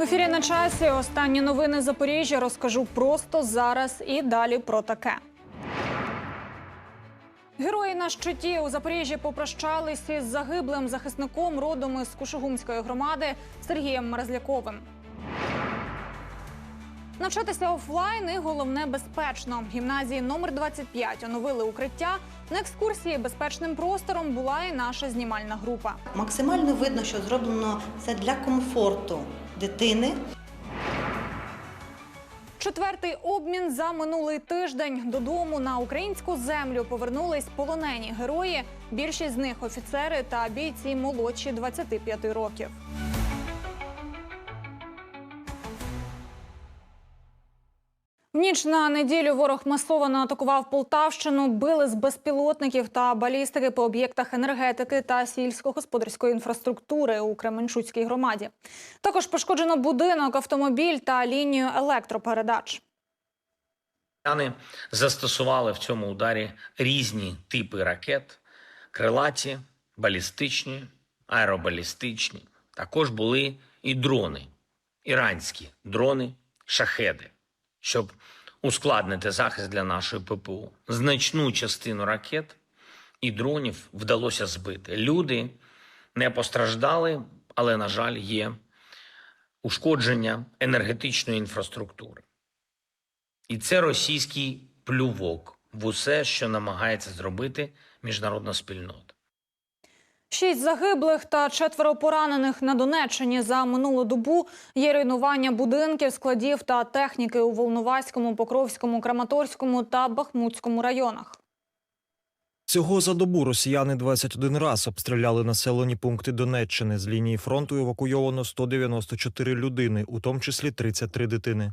В ефірі на часі останні новини Запоріжжя розкажу просто зараз і далі про таке. Герої на щиті у Запоріжжі попрощались із загиблим захисником родом із Кушугумської громади Сергієм Мерзляковим. Навчатися офлайн і головне безпечно. Гімназії номер 25 оновили укриття. На екскурсії безпечним простором була і наша знімальна група. Максимально видно, що зроблено це для комфорту дитини. Четвертий обмін за минулий тиждень додому на українську землю повернулись полонені герої. Більшість з них офіцери та бійці молодші 25 років. Ніч на неділю ворог масово атакував Полтавщину, били з безпілотників та балістики по об'єктах енергетики та сільськогосподарської інфраструктури у Кременчуцькій громаді. Також пошкоджено будинок, автомобіль та лінію електропередач. Росіяни застосували в цьому ударі різні типи ракет: крилаті, балістичні, аеробалістичні. Також були і дрони, іранські дрони, шахеди, щоб ускладнити захист для нашої ППО. Значну частину ракет і дронів вдалося збити. Люди не постраждали, але, на жаль, є ушкодження енергетичної інфраструктури. І це російський плювок в усе, що намагається зробити міжнародна спільнота. Шість загиблих та четверо поранених на Донеччині за минулу добу є руйнування будинків, складів та техніки у Волноваському, Покровському, Краматорському та Бахмутському районах. Всього за добу росіяни 21 раз обстріляли населені пункти Донеччини. З лінії фронту евакуйовано 194 людини, у тому числі 33 дитини.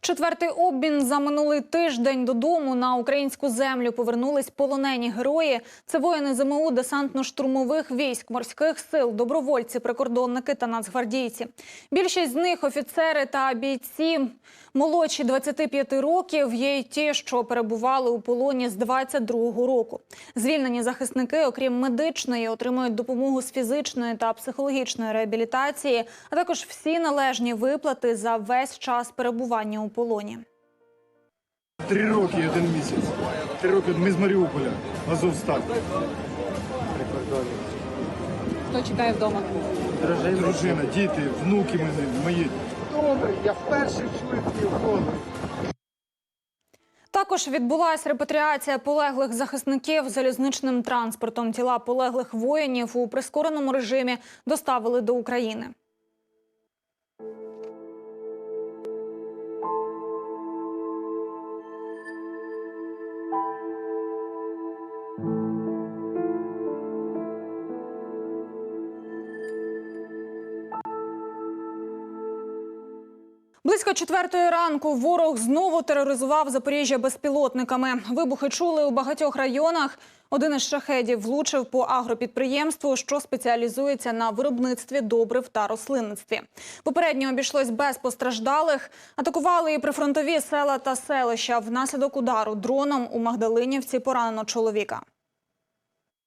Четвертий обмін за минулий тиждень додому на українську землю повернулись полонені герої. Це воїни ЗМУ десантно-штурмових військ, морських сил, добровольці, прикордонники та нацгвардійці. Більшість з них офіцери та бійці молодші 25 років. Є й ті, що перебували у полоні з 22-го року. Звільнені захисники, окрім медичної, отримують допомогу з фізичної та психологічної реабілітації, а також всі належні виплати за весь час перебування у полоні. Три роки і один місяць. Три роки ми з Маріуполя, Азовсталь. Хто чекає вдома? Дружина, діти, внуки мене, мої. Добре, Я вперше чую ці. Також відбулася репатріація полеглих захисників залізничним транспортом. Тіла полеглих воїнів у прискореному режимі доставили до України. Четвертої ранку ворог знову тероризував Запоріжжя безпілотниками. Вибухи чули у багатьох районах. Один із шахедів влучив по агропідприємству, що спеціалізується на виробництві добрив та рослинництві. Попередньо обійшлось без постраждалих. Атакували і прифронтові села та селища. Внаслідок удару дроном у Магдалинівці поранено чоловіка.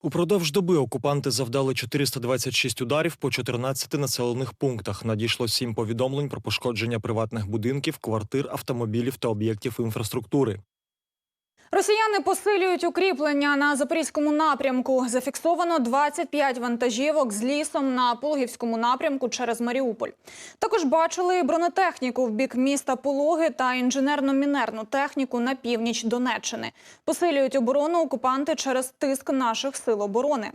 Упродовж доби окупанти завдали 426 ударів по 14 населених пунктах. Надійшло 7 повідомлень про пошкодження приватних будинків, квартир, автомобілів та об'єктів інфраструктури. Росіяни посилюють укріплення на запорізькому напрямку. Зафіксовано 25 вантажівок з лісом на Пологівському напрямку через Маріуполь. Також бачили бронетехніку в бік міста Пологи та інженерно-мінерну техніку на північ Донеччини. Посилюють оборону окупанти через тиск наших сил оборони.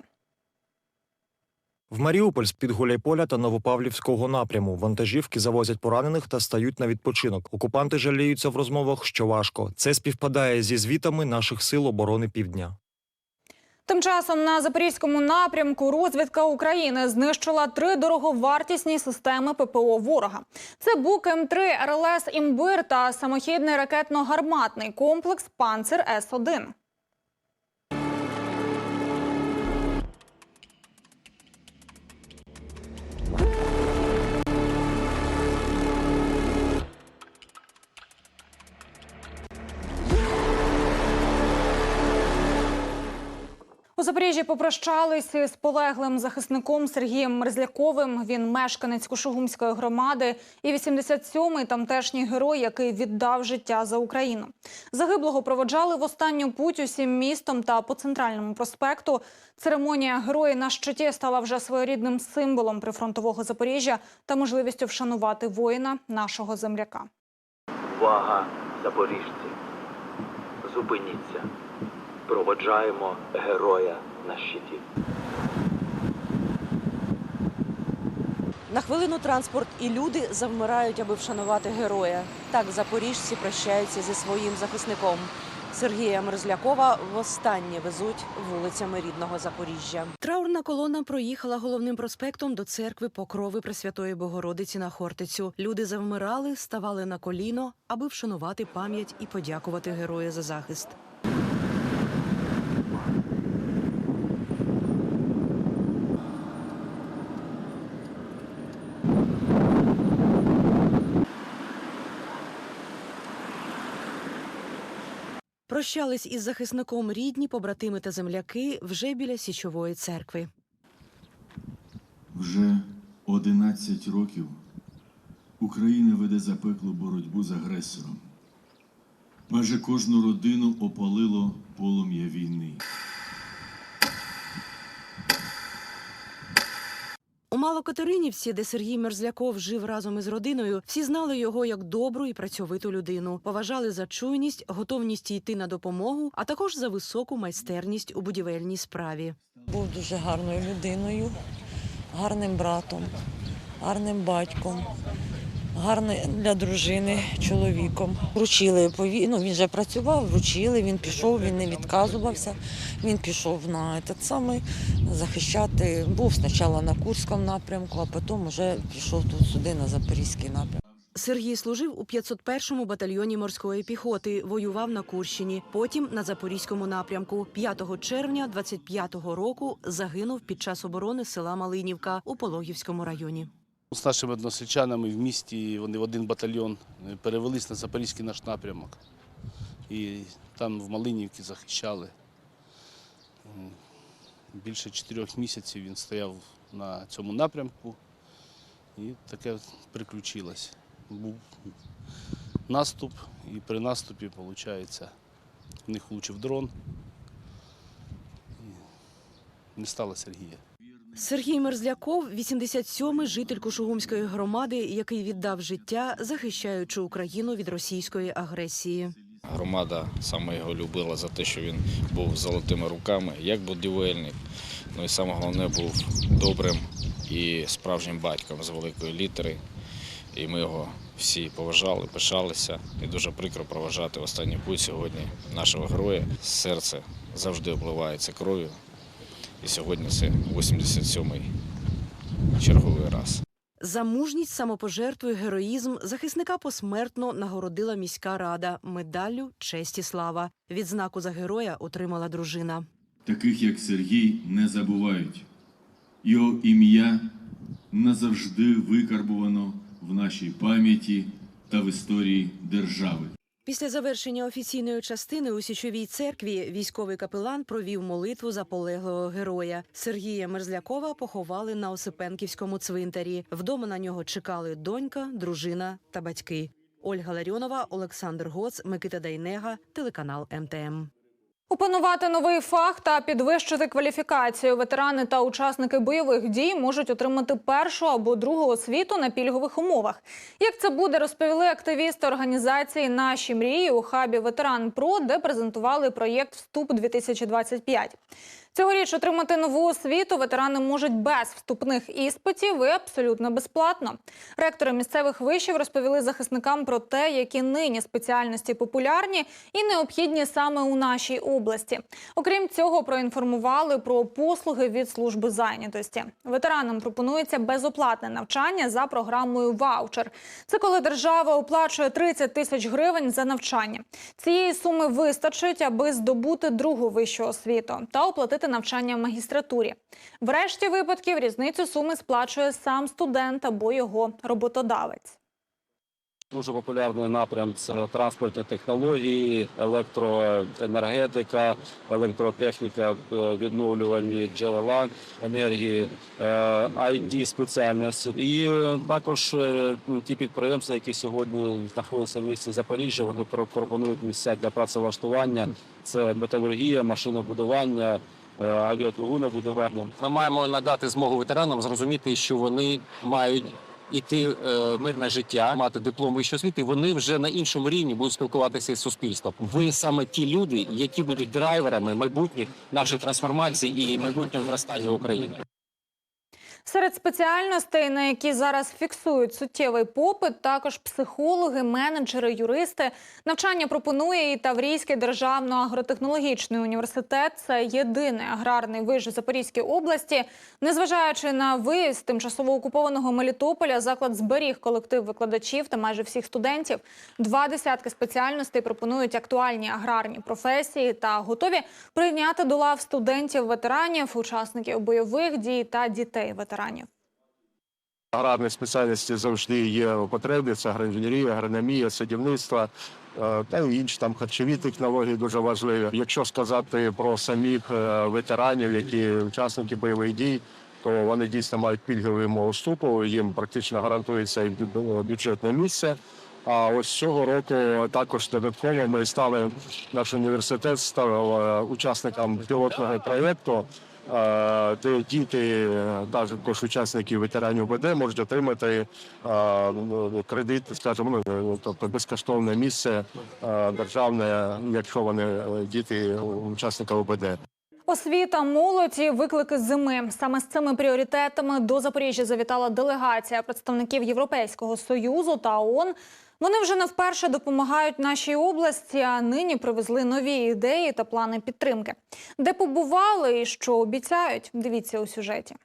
В Маріуполь з-під Гуляйполя та Новопавлівського напряму вантажівки завозять поранених та стають на відпочинок. Окупанти жаліються в розмовах, що важко. Це співпадає зі звітами наших сил оборони Півдня. Тим часом на запорізькому напрямку розвідка України знищила три дороговартісні системи ППО ворога. Це Бук М3, РЛС «Імбир» та самохідний ракетно-гарматний комплекс «Панцир С-1». У У Запоріжжі попрощались із полеглим захисником Сергієм Мерзляковим. Він мешканець Кушугумської громади і 87-й тамтешній герой, який віддав життя за Україну. Загиблого проводжали в останню путь усім містом та по центральному проспекту. Церемонія герої на щиті стала вже своєрідним символом прифронтового Запоріжжя та можливістю вшанувати воїна нашого земляка. Увага, запоріжці! Зупиніться. Проводжаємо героя на щиті. На хвилину транспорт і люди завмирають, аби вшанувати героя. Так запоріжці прощаються зі своїм захисником. Сергія Мерзлякова востаннє везуть вулицями рідного Запоріжжя. Траурна колона проїхала головним проспектом до церкви Покрови Пресвятої Богородиці на Хортицю. Люди завмирали, ставали на коліно, аби вшанувати пам'ять і подякувати героя за захист. Прощались із захисником рідні, побратими та земляки вже біля січової церкви. Вже 11 років Україна веде запеклу боротьбу з агресором. Майже кожну родину опалило полум'я війни. Малокатеринівці, де Сергій Мерзляков жив разом із родиною, всі знали його як добру і працьовиту людину. Поважали за чуйність, готовність йти на допомогу, а також за високу майстерність у будівельній справі. Був дуже гарною людиною, гарним братом, гарним батьком, гарним для дружини чоловіком. Вручили ну, він вже працював, вручили, він пішов, він не відказувався. Він пішов на этот самий захищати. Був спочатку на Курському напрямку, а потім вже пішов тут сюди на Запорізький напрямок. Сергій служив у 501-му батальйоні морської піхоти, воював на Курщині, потім на Запорізькому напрямку. 5 червня 25-го року загинув під час оборони села Малинівка у Пологівському районі. З нашими односельчанами в місті вони в один батальйон е, перевелись на Запорізький наш напрямок. І там в Малинівці захищали. Більше чотирьох місяців він стояв на цьому напрямку і таке приключилось. Був наступ, і при наступі, виходить, в них влучив дрон. І не стало Сергія. Сергій Мерзляков, 87-й житель Кушугумської громади, який віддав життя, захищаючи Україну від російської агресії. Громада саме його любила за те, що він був золотими руками, як будівельник. Ну і саме головне був добрим і справжнім батьком з великої літери. І ми його всі поважали, пишалися. І дуже прикро проважати останній путь сьогодні нашого героя. Серце завжди обливається кров'ю. І сьогодні це 87-й черговий раз. За мужність, самопожертву і героїзм захисника посмертно нагородила міська рада медаллю честь і слава. Відзнаку за героя отримала дружина. Таких як Сергій не забувають. Його ім'я назавжди викарбувано в нашій пам'яті та в історії держави. Після завершення офіційної частини у січовій церкві військовий капелан провів молитву за полеглого героя. Сергія Мерзлякова поховали на Осипенківському цвинтарі. Вдома на нього чекали донька, дружина та батьки. Ольга Ларіонова, Олександр Гоц, Микита Дайнега, телеканал МТМ. Опанувати новий фах та підвищити кваліфікацію ветерани та учасники бойових дій можуть отримати першу або другу освіту на пільгових умовах. Як це буде, розповіли активісти організації Наші мрії у хабі Ветеран Про, де презентували проєкт Вступ 2025 Цьогоріч отримати нову освіту ветерани можуть без вступних іспитів і абсолютно безплатно. Ректори місцевих вишів розповіли захисникам про те, які нині спеціальності популярні і необхідні саме у нашій області. Окрім цього, проінформували про послуги від служби зайнятості. Ветеранам пропонується безоплатне навчання за програмою ваучер. Це коли держава оплачує 30 тисяч гривень за навчання. Цієї суми вистачить, аби здобути другу вищу освіту та оплатити навчання в магістратурі. В решті випадків різницю суми сплачує сам студент або його роботодавець. Дуже популярний напрям це транспортні технології, електроенергетика, електротехніка, е, відновлювані джерела енергії, it спеціальність. І е, також е, ті підприємства, які сьогодні знаходяться в місті Запоріжжя, вони про- пропонують місця для працевлаштування. Це металургія, машинобудування. Е, Авіатугунобудування. Ми маємо надати змогу ветеранам зрозуміти, що вони мають іти е, мирне життя, мати диплом вищої освіти. Вони вже на іншому рівні будуть спілкуватися із суспільством. Ви саме ті люди, які будуть драйверами майбутніх нашої трансформації і майбутнього зростання України. Серед спеціальностей, на які зараз фіксують суттєвий попит, також психологи, менеджери, юристи. Навчання пропонує і Таврійський державно-агротехнологічний університет. Це єдиний аграрний виш в Запорізькій області. Незважаючи на виїзд тимчасово окупованого Мелітополя, заклад зберіг колектив викладачів та майже всіх студентів. Два десятки спеціальностей пропонують актуальні аграрні професії та готові прийняти до лав студентів, ветеранів, учасників бойових дій та дітей ветеранів. Аграрні спеціальності завжди є потрібні. Це агроінженерія, агрономія, садівництво е, та інші там харчові технології дуже важливі. Якщо сказати про самих е, ветеранів, які учасники бойових дій, то вони дійсно мають пільгові умови вступу, їм практично гарантується бюджетне місце. А ось цього року також додатково ми стали наш університет став е, учасником пілотного проєкту, де діти, е, також учасники ветеранів БД, можуть отримати е, кредит, скажімо, ну, тобто безкоштовне місце е, державне, якщо вони е, діти учасника ОБД. Освіта, молодь і виклики зими. Саме з цими пріоритетами до Запоріжжя завітала делегація представників Європейського союзу та ООН. Вони вже не вперше допомагають нашій області, а нині привезли нові ідеї та плани підтримки. Де побували і що обіцяють? Дивіться у сюжеті.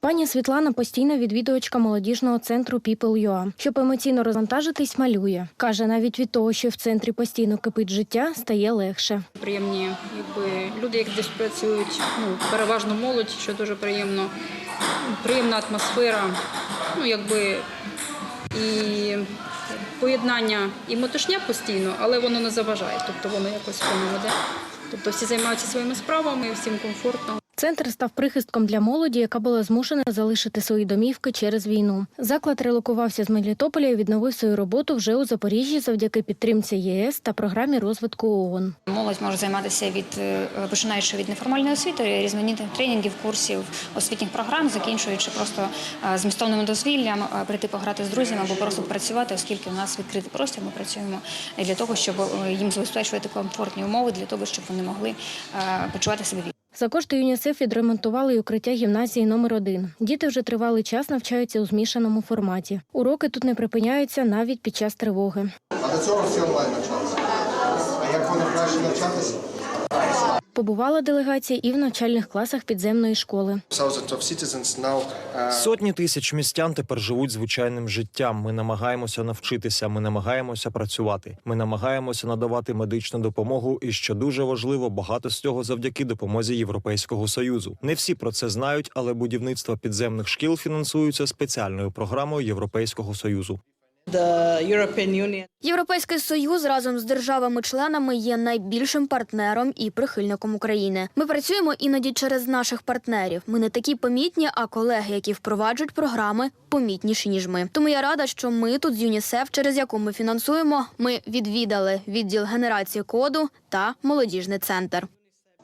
Пані Світлана постійна відвідувачка молодіжного центру People.ua. Щоб емоційно розвантажитись, малює. Каже, навіть від того, що в центрі постійно кипить життя, стає легше. Приємні, якби люди, які десь працюють, ну переважно молодь, що дуже приємно. Приємна атмосфера. Ну якби і поєднання і мотошня постійно, але воно не заважає. Тобто воно якось воно веде. Тобто всі займаються своїми справами, всім комфортно. Центр став прихистком для молоді, яка була змушена залишити свої домівки через війну. Заклад релокувався з Мелітополя і відновив свою роботу вже у Запоріжжі завдяки підтримці ЄС та програмі розвитку ООН. Молодь може займатися від е, починаючи від неформальної освіти, різноманітних тренінгів, курсів, освітніх програм, закінчуючи просто е, змістовним дозвіллям, е, прийти пограти з друзями або просто працювати, оскільки у нас відкритий простір. Ми працюємо для того, щоб їм забезпечувати комфортні умови, для того, щоб вони могли почувати себе вільно. За кошти ЮНІСЕФ відремонтували й укриття гімназії номер 1 Діти вже тривалий час навчаються у змішаному форматі. Уроки тут не припиняються навіть під час тривоги. А до цього всі онлайн навчалися. А як вони краще навчатися? Побувала делегація і в навчальних класах підземної школи. Uh, Сотні тисяч містян тепер живуть звичайним життям. Ми намагаємося навчитися, ми намагаємося працювати. Ми намагаємося надавати медичну допомогу. І що дуже важливо, багато з цього завдяки допомозі Європейського союзу. Не всі про це знають, але будівництво підземних шкіл фінансується спеціальною програмою Європейського союзу. Європейський союз разом з державами-членами є найбільшим партнером і прихильником України. Ми працюємо іноді через наших партнерів. Ми не такі помітні, а колеги, які впроваджують програми, помітніші ніж ми. Тому я рада, що ми тут з ЮНІСЕФ, через яку ми фінансуємо, ми відвідали відділ генерації коду та молодіжний центр.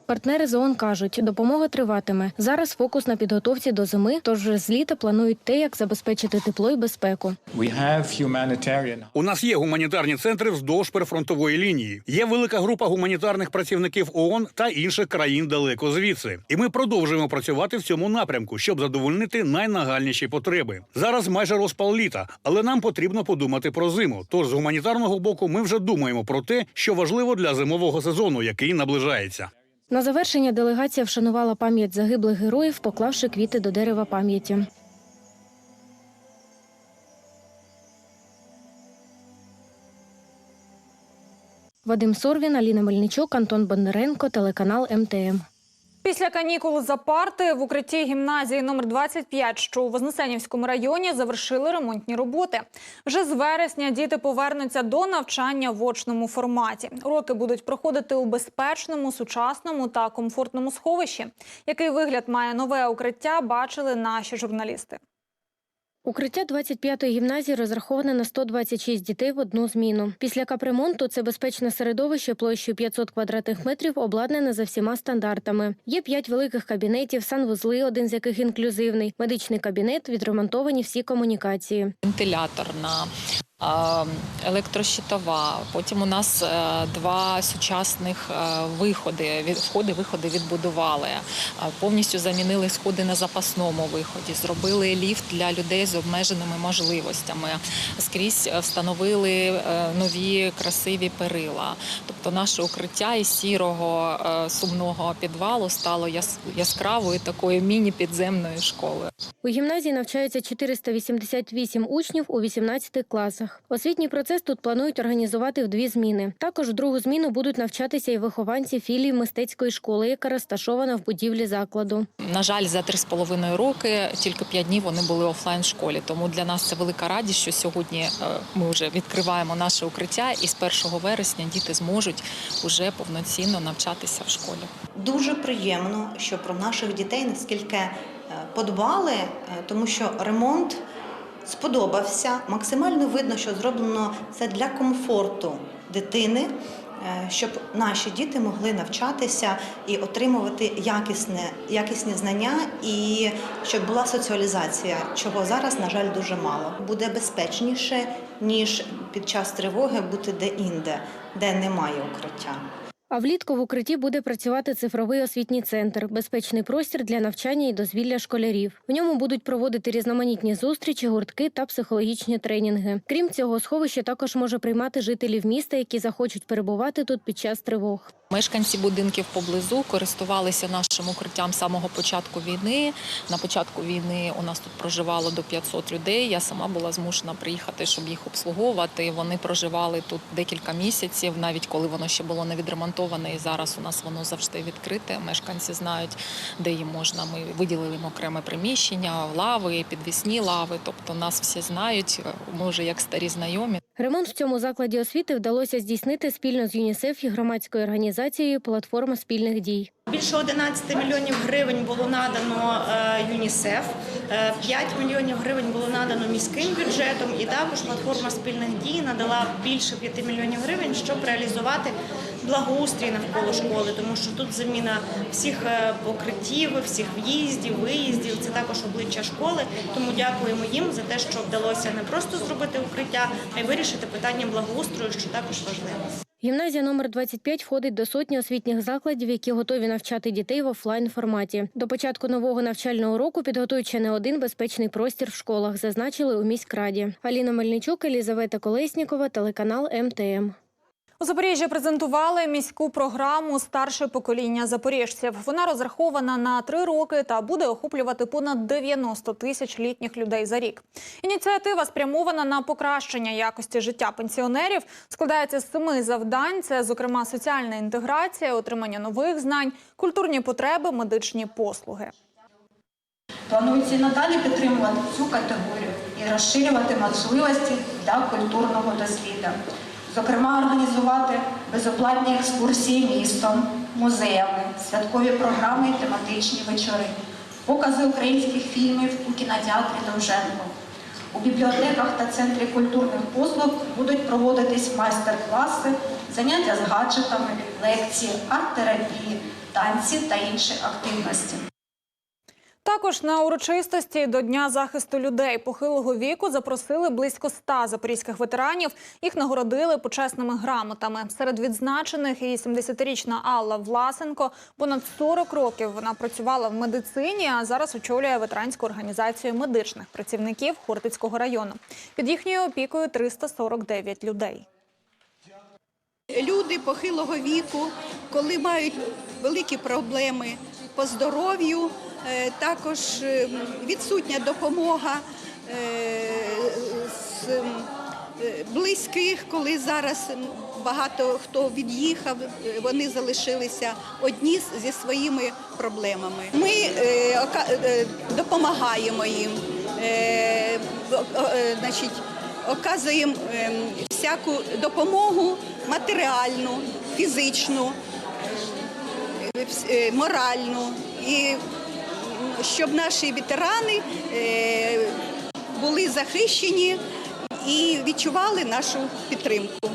Партнери з ООН кажуть, допомога триватиме. Зараз фокус на підготовці до зими, тож вже з літа планують те, як забезпечити тепло і безпеку. У нас є гуманітарні центри вздовж прифронтової лінії. Є велика група гуманітарних працівників ООН та інших країн далеко звідси. І ми продовжуємо працювати в цьому напрямку, щоб задовольнити найнагальніші потреби. Зараз майже розпал літа, але нам потрібно подумати про зиму. Тож з гуманітарного боку ми вже думаємо про те, що важливо для зимового сезону, який наближається. На завершення делегація вшанувала пам'ять загиблих героїв, поклавши квіти до дерева пам'яті. Вадим Сорвін, Аліна Мельничук, Антон Бондаренко, телеканал МТМ. Після канікул за парти в укритті гімназії номер 25, що у Вознесенівському районі, завершили ремонтні роботи. Вже з вересня діти повернуться до навчання в очному форматі. Уроки будуть проходити у безпечному, сучасному та комфортному сховищі. Який вигляд має нове укриття, бачили наші журналісти. Укриття 25-ї гімназії розраховане на 126 дітей в одну зміну. Після капремонту це безпечне середовище площею 500 квадратних метрів обладнане за всіма стандартами. Є п'ять великих кабінетів, санвузли, один з яких інклюзивний, медичний кабінет, відремонтовані всі комунікації. вентиляторна, а, електрощитова. Потім у нас е, два сучасних е, виходи. Входи, виходи відбудували. Повністю замінили сходи на запасному виході. Зробили ліфт для людей з обмеженими можливостями. Скрізь е, встановили е, нові красиві перила. Тобто наше укриття із сірого е, сумного підвалу стало яс- яскравою такою міні-підземною школою. У гімназії навчаються 488 учнів у 18 класах. Освітній процес тут планують організувати в дві зміни. Також в другу зміну будуть навчатися і вихованці філії мистецької школи, яка розташована в будівлі закладу. На жаль, за три з половиною роки тільки п'ять днів вони були офлайн в школі. Тому для нас це велика радість, що сьогодні е, ми вже відкриваємо наше укриття, і з 1 вересня діти зможуть уже повноцінно навчатися в школі. Дуже приємно, що про наших дітей наскільки е, подбали, е, тому що ремонт сподобався. Максимально видно, що зроблено це для комфорту дитини, е, щоб наші діти могли навчатися і отримувати якісне, якісні знання, і щоб була соціалізація, чого зараз, на жаль, дуже мало. Буде безпечніше, ніж під час тривоги бути де-інде, де немає укриття. А влітку в укритті буде працювати цифровий освітній центр, безпечний простір для навчання і дозвілля школярів. В ньому будуть проводити різноманітні зустрічі, гуртки та психологічні тренінги. Крім цього, сховище також може приймати жителів міста, які захочуть перебувати тут під час тривог. Мешканці будинків поблизу користувалися нашим укриттям з самого початку війни. На початку війни у нас тут проживало до 500 людей. Я сама була змушена приїхати, щоб їх обслуговувати. Вони проживали тут декілька місяців, навіть коли воно ще було не відремонтоване. І зараз у нас воно завжди відкрите. Мешканці знають, де їм можна. Ми виділили їм окреме приміщення, лави, підвісні лави. Тобто нас всі знають. Ми вже як старі знайомі. Ремонт в цьому закладі освіти вдалося здійснити спільно з ЮНІСЕФ і громадською організацією Платформа спільних дій. Більше 11 мільйонів гривень було надано е, ЮНІСЕФ, е, 5 мільйонів гривень було надано міським бюджетом, і також платформа спільних дій надала більше 5 мільйонів гривень, щоб реалізувати благоустрій навколо школи, тому що тут заміна всіх е, покриттів, всіх в'їздів, виїздів. Це також обличчя школи. Тому дякуємо їм за те, що вдалося не просто зробити укриття, а й вирішити питання благоустрою, що також важливо. Гімназія номер 25 входить до сотні освітніх закладів, які готові навчати дітей в офлайн форматі. До початку нового навчального року підготують ще не один безпечний простір в школах, зазначили у міськраді. Аліна Мельничук, Елізавета Колеснікова, телеканал МТМ. У Запоріжжі презентували міську програму Старше покоління запоріжців. Вона розрахована на три роки та буде охоплювати понад 90 тисяч літніх людей за рік. Ініціатива спрямована на покращення якості життя пенсіонерів. Складається з семи завдань: це, зокрема, соціальна інтеграція, отримання нових знань, культурні потреби, медичні послуги. Планується і надалі підтримувати цю категорію і розширювати можливості для культурного досліду. Зокрема, організувати безоплатні екскурсії містом, музеями, святкові програми і тематичні вечори, покази українських фільмів у кінотеатрі Довженко. У бібліотеках та центрі культурних послуг будуть проводитись майстер-класи, заняття з гаджетами, лекції, арт-терапії, танці та інші активності. Також на урочистості до Дня захисту людей похилого віку запросили близько ста запорізьких ветеранів. Їх нагородили почесними грамотами. Серед відзначених і 70-річна Алла Власенко. Понад 40 років вона працювала в медицині, а зараз очолює ветеранську організацію медичних працівників Хортицького району. Під їхньою опікою 349 людей. Люди похилого віку, коли мають великі проблеми по здоров'ю, також е, відсутня допомога е, з е, близьких, коли зараз багато хто від'їхав, е, вони залишилися одні зі своїми проблемами. Ми е, е, допомагаємо їм, е, е, оказуємо е, всяку допомогу матеріальну, фізичну, е, е, моральну і щоб наші ветерани е, були захищені і відчували нашу підтримку.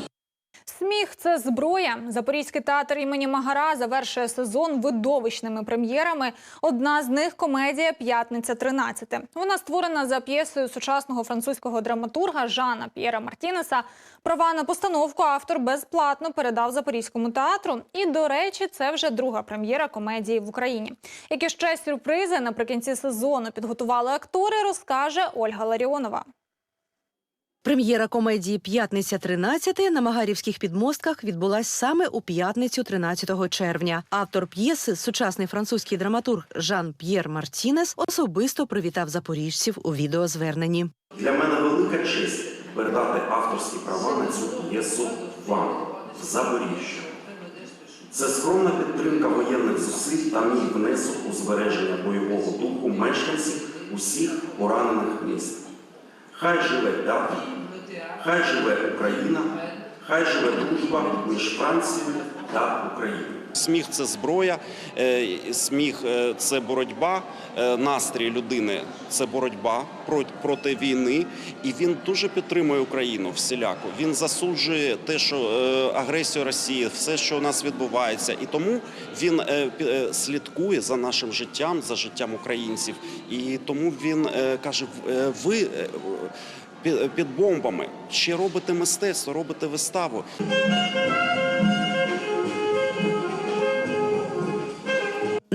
Сміх це зброя. Запорізький театр імені Магара завершує сезон видовищними прем'єрами. Одна з них комедія П'ятниця 13 Вона створена за п'єсою сучасного французького драматурга Жана П'єра Мартінеса. Права на постановку автор безплатно передав Запорізькому театру. І, до речі, це вже друга прем'єра комедії в Україні. Які ще сюрпризи наприкінці сезону підготували актори, розкаже Ольга Ларіонова. Прем'єра комедії П'ятниця 13 на Магарівських підмостках відбулась саме у п'ятницю 13 червня. Автор п'єси, сучасний французький драматург Жан П'єр Мартінес, особисто привітав запоріжців у відеозверненні. Для мене велика честь передати авторські права на цю п'єсу вам в Запоріжжя. Це скромна підтримка воєнних зусиль та мій внесок у збереження бойового духу мешканців усіх поранених міст. Хай живе театр, хай живе Україна, хай живе дружба між Францією та Україною. Сміх це зброя, е, сміх е, це боротьба, е, настрій людини це боротьба про- проти війни. І він дуже підтримує Україну всіляко. Він засуджує те, що агресію Росії, все, що у нас відбувається, і тому він слідкує за нашим життям, за життям українців. І тому він каже: ви. Під бомбами ще робите мистецтво, робите виставу.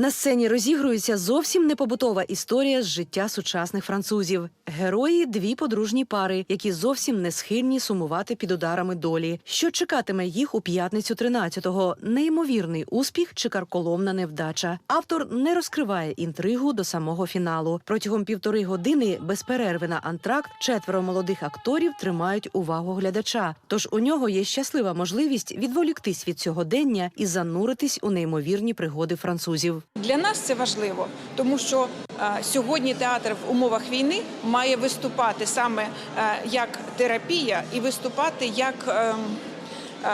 На сцені розігрується зовсім непобутова історія з життя сучасних французів. Герої дві подружні пари, які зовсім не схильні сумувати під ударами долі. Що чекатиме їх у п'ятницю 13-го? Неймовірний успіх чи карколомна невдача. Автор не розкриває інтригу до самого фіналу. Протягом півтори години без перерви на антракт четверо молодих акторів тримають увагу глядача. Тож у нього є щаслива можливість відволіктись від сьогодення і зануритись у неймовірні пригоди французів. Для нас це важливо, тому що е, сьогодні театр в умовах війни має виступати саме е, як терапія і виступати як. е, е,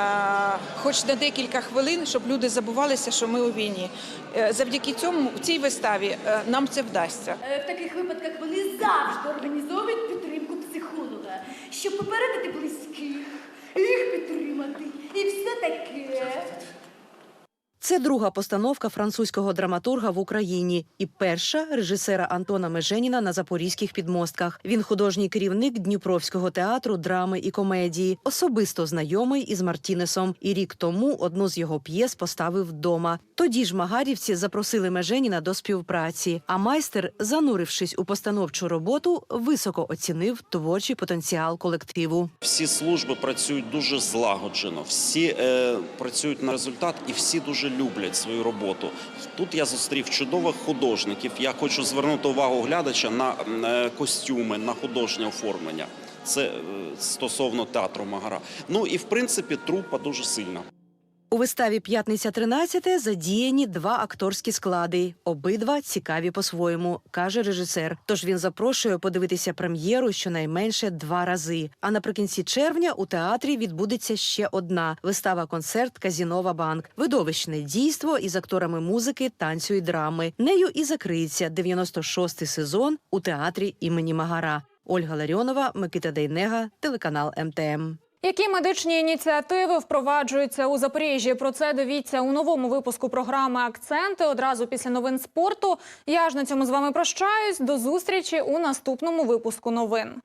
Хоч на декілька хвилин, щоб люди забувалися, що ми у війні. Завдяки цьому в цій виставі нам це вдасться. В таких випадках вони завжди організовують підтримку психолога, щоб попередити близьких, їх підтримати і все таке. Це друга постановка французького драматурга в Україні і перша режисера Антона Меженіна на запорізьких підмостках. Він художній керівник Дніпровського театру драми і комедії, особисто знайомий із Мартінесом. І рік тому одну з його п'єс поставив вдома. Тоді ж магарівці запросили Меженіна до співпраці. А майстер, занурившись у постановчу роботу, високо оцінив творчий потенціал колективу. Всі служби працюють дуже злагоджено, всі е, працюють на результат і всі дуже люблять свою роботу. Тут я зустрів чудових художників. Я хочу звернути увагу глядача на е, костюми, на художнє оформлення. Це е, стосовно театру Магара. Ну і в принципі трупа дуже сильна. У виставі П'ятниця 13 задіяні два акторські склади. Обидва цікаві по-своєму, каже режисер. Тож він запрошує подивитися прем'єру щонайменше два рази. А наприкінці червня у театрі відбудеться ще одна вистава-концерт Казінова Банк. Видовищне дійство із акторами музики, танцю і драми. Нею і закриється 96-й сезон у театрі імені Магара. Ольга Ларіонова, Микита Дейнега, телеканал МТМ. Які медичні ініціативи впроваджуються у Запоріжжі? Про це дивіться у новому випуску програми Акценти одразу після новин спорту. Я ж на цьому з вами прощаюсь. До зустрічі у наступному випуску новин.